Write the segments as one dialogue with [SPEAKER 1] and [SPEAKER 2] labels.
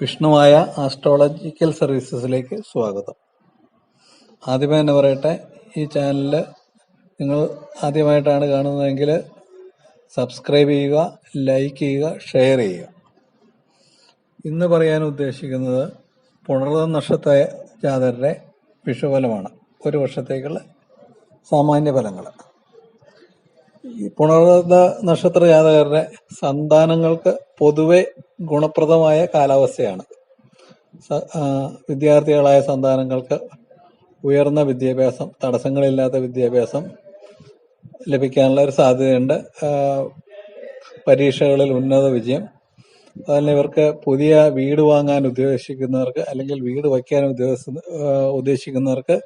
[SPEAKER 1] വിഷ്ണുവായ astrological സർവീസസിലേക്ക് സ്വാഗതം. ആദ്യമേ തന്നെ പറയട്ടെ ഈ ചാനലിൽ നിങ്ങൾ ആദ്യമായിട്ടാണ് കാണുന്നതെങ്കിൽ സബ്സ്ക്രൈബ് ചെയ്യുക ലൈക്ക് ചെയ്യുക ഷെയർ ചെയ്യുക. ഇന്ന് പറയാൻ ഉദ്ദേശിക്കുന്നത് പുണർത നക്ഷത്ര ജാതരുടെ വിഷുഫലമാണ്. ഒരു വർഷത്തേക്കുള്ള സാമാന്യ ഫലങ്ങൾ ഈ പുണർത നക്ഷത്ര ജാതകരുടെ സന്താനങ്ങൾക്ക് പൊതുവെ ഗുണപ്രദമായ കാലാവസ്ഥയാണ്. വിദ്യാർത്ഥികളായ സന്താനങ്ങൾക്ക് ഉയർന്ന വിദ്യാഭ്യാസം തടസ്സങ്ങളില്ലാത്ത വിദ്യാഭ്യാസം ലഭിക്കാനുള്ള ഒരു സാധ്യതയുണ്ട്. പരീക്ഷകളിൽ ഉന്നത വിജയം. അതുപോലെ ഇവർക്ക് പുതിയ വീട് വാങ്ങാൻ ഉദ്ദേശിക്കുന്നവർക്ക് അല്ലെങ്കിൽ വീട് വയ്ക്കാൻ ഉദ്ദേശ ഉദ്ദേശിക്കുന്നവർക്ക്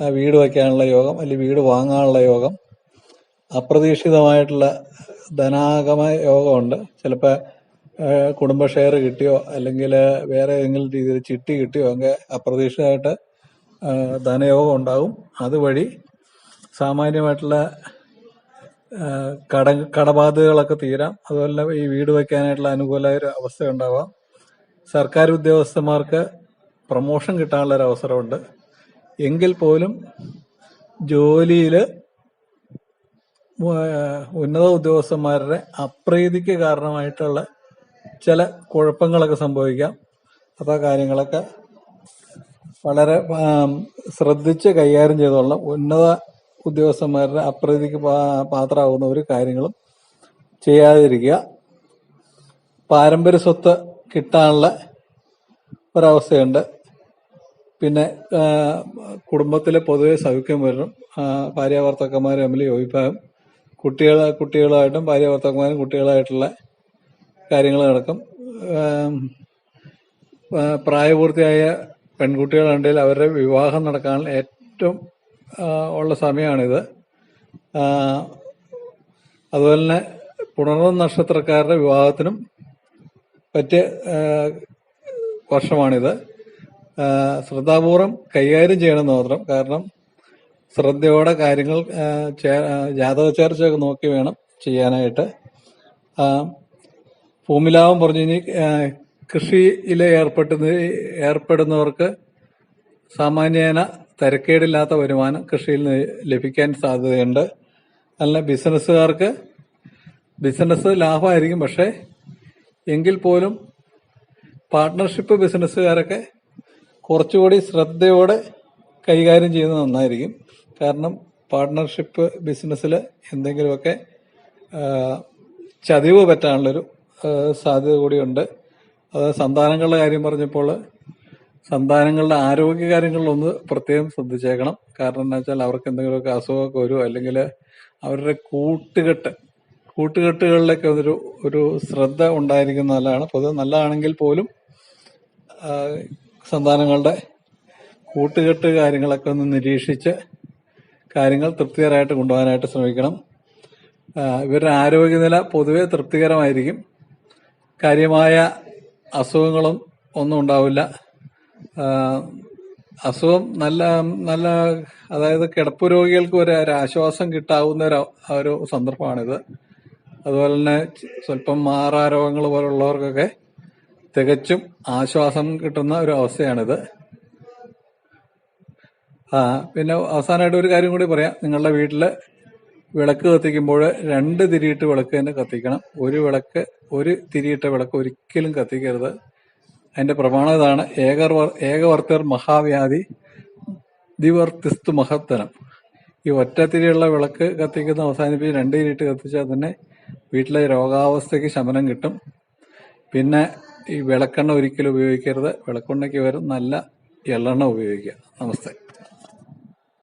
[SPEAKER 1] വീട് വയ്ക്കാനുള്ള യോഗം അല്ലെങ്കിൽ വീട് വാങ്ങാനുള്ള യോഗം അപ്രതീക്ഷിതമായിട്ടുള്ള ധനാഗമ യോഗമുണ്ട്. ചിലപ്പോൾ കുടുംബ ഷെയർ കിട്ടിയോ അല്ലെങ്കിൽ വേറെ ഏതെങ്കിലും രീതിയിൽ ചിട്ടി കിട്ടിയോ ഒക്കെ അപ്രതീക്ഷിതമായിട്ട് ധനയോഗം ഉണ്ടാകും. അതുവഴി സാമാന്യമായിട്ടുള്ള കട കടബാധ്യതകളൊക്കെ തീരാം. അതുപോലെ ഈ വീട് വയ്ക്കാനായിട്ടുള്ള അനുകൂലമായ ഒരു അവസ്ഥ ഉണ്ടാവാം സർക്കാർ ഉദ്യോഗസ്ഥന്മാർക്ക് പ്രൊമോഷൻ കിട്ടാനുള്ള ഒരു അവസരമുണ്ട് എങ്കിൽ പോലും ജോലിയിൽ ഉന്നത ഉദ്യോഗസ്ഥന്മാരുടെ അപ്രീതിക്ക് കാരണമായിട്ടുള്ള ചില കുഴപ്പങ്ങളൊക്കെ സംഭവിക്കാം. അപ്പൊ ആ കാര്യങ്ങളൊക്കെ വളരെ ശ്രദ്ധിച്ച് കൈകാര്യം ചെയ്തുള്ള ഉന്നത ഉദ്യോഗസ്ഥന്മാരുടെ അപ്രീതിക്ക് പാത്രമാകുന്ന ഒരു കാര്യങ്ങളും ചെയ്യാതിരിക്കുക. പാരമ്പര്യ സ്വത്ത് കിട്ടാനുള്ള ഒരവസ്ഥയുണ്ട്. പിന്നെ കുടുംബത്തിലെ പൊതുവെ സൗഖ്യം വരണം ഭാര്യ ഭാര്യാഭർത്താക്കന്മാർ തമ്മിൽ യോജിപ്പാകും കുട്ടികൾ കുട്ടികളായിട്ടും ഭാര്യാഭർത്താക്കന്മാരും കുട്ടികളായിട്ടുള്ള കാര്യങ്ങൾ നടക്കും. പ്രായപൂർത്തിയായ പെൺകുട്ടികളുണ്ടെങ്കിൽ അവരുടെ വിവാഹം നടക്കാൻ ഏറ്റവും ഉള്ള സമയമാണിത്. അതുപോലെ തന്നെ പുണർന്ന നക്ഷത്രക്കാരുടെ വിവാഹത്തിനും പറ്റിയ വർഷമാണിത്. ശ്രദ്ധാപൂർവം കൈകാര്യം ചെയ്യണമെന്ന് മാത്രം. കാരണം ശ്രദ്ധയോടെ കാര്യങ്ങൾ ജാതക ചേർച്ചയൊക്കെ നോക്കി വേണം ചെയ്യാനായിട്ട്. ഭൂമിലാഭം പറഞ്ഞു ആ, കൃഷിയിൽ ഏർപ്പെടുന്ന ഏർപ്പെടുന്നവർക്ക് സാമാന്യേന തിരക്കേടില്ലാത്ത വരുമാനം കൃഷിയിൽ ലഭിക്കാൻ സാധ്യതയുണ്ട്. അല്ല ബിസിനസ്സുകാർക്ക് ബിസിനസ് ലാഭമായിരിക്കും പക്ഷേ എങ്കിൽ പോലും പാർട്ട്ണർഷിപ്പ് ബിസിനസ്സുകാരൊക്കെ കുറച്ചുകൂടി ശ്രദ്ധയോടെ കൈകാര്യം ചെയ്യുന്നത് നന്നായിരിക്കും. കാരണം പാർട്ട്ണർഷിപ്പ് ബിസിനസ്സിൽ എന്തെങ്കിലുമൊക്കെ ചതിവ് പറ്റാനുള്ളൊരു സാധ്യത കൂടിയുണ്ട്. അത് സന്താനങ്ങളുടെ കാര്യം പറഞ്ഞപ്പോൾ സന്താനങ്ങളുടെ ആരോഗ്യ കാര്യങ്ങളിലൊന്ന് പ്രത്യേകം ശ്രദ്ധിച്ചേക്കണം. കാരണം എന്താ വെച്ചാൽ അവർക്ക് എന്തെങ്കിലുമൊക്കെ അസുഖമൊക്കെ വരുമോ അല്ലെങ്കിൽ അവരുടെ കൂട്ടുകെട്ട് കൂട്ടുകെട്ടുകളിലൊക്കെ ഒരു ഒരു ശ്രദ്ധ ഉണ്ടായിരിക്കുന്ന നല്ലതാണ്. പൊതുവെ നല്ലതാണെങ്കിൽ പോലും സന്താനങ്ങളുടെ കൂട്ടുകെട്ട് കാര്യങ്ങളൊക്കെ ഒന്ന് നിരീക്ഷിച്ച് കാര്യങ്ങൾ തൃപ്തികരമായിട്ട് കൊണ്ടുപോകാനായിട്ട് ശ്രമിക്കണം. ഇവരുടെ ആരോഗ്യനില പൊതുവെ തൃപ്തികരമായിരിക്കും. കാര്യമായ അസുഖങ്ങളും ഒന്നും ഉണ്ടാവില്ല. അസുഖം നല്ല നല്ല അതായത് കിടപ്പ് രോഗികൾക്ക് ഒരു ആശ്വാസം കിട്ടാവുന്ന ഒരു ഒരു സന്ദർഭമാണിത്. അതുപോലെ തന്നെ സ്വല്പം മാറാരോഗങ്ങൾ പോലുള്ളവർക്കൊക്കെ തികച്ചും ആശ്വാസം കിട്ടുന്ന ഒരു അവസ്ഥയാണിത്. പിന്നെ അവസാനമായിട്ട് ഒരു കാര്യം കൂടി പറയാം. നിങ്ങളുടെ വീട്ടിൽ വിളക്ക് കത്തിക്കുമ്പോൾ രണ്ട് തിരിയിട്ട് വിളക്ക് തന്നെ കത്തിക്കണം. ഒരു വിളക്ക് ഒരു തിരിയിട്ട വിളക്ക് ഒരിക്കലും കത്തിക്കരുത്. അതിന്റെ പ്രമാണം ഇതാണ്. ഏകർ ഏകവർത്തർ മഹാവ്യാധി ദിവർത്തിസ്തു മഹത്തനം ഈ ഒറ്റ തിരിയുള്ള വിളക്ക് കത്തിക്കുന്ന അവസാനിപ്പിച്ച് രണ്ട് തിരിയിട്ട് കത്തിച്ചാൽ തന്നെ വീട്ടിലെ രോഗാവസ്ഥയ്ക്ക് ശമനം കിട്ടും. പിന്നെ ഈ വിളക്കെണ്ണ ഒരിക്കലും ഉപയോഗിക്കരുത്. വിളക്കെണ്ണയ്ക്ക് വരും നല്ല എള്ളെണ്ണ ഉപയോഗിക്കുക. നമസ്തേ.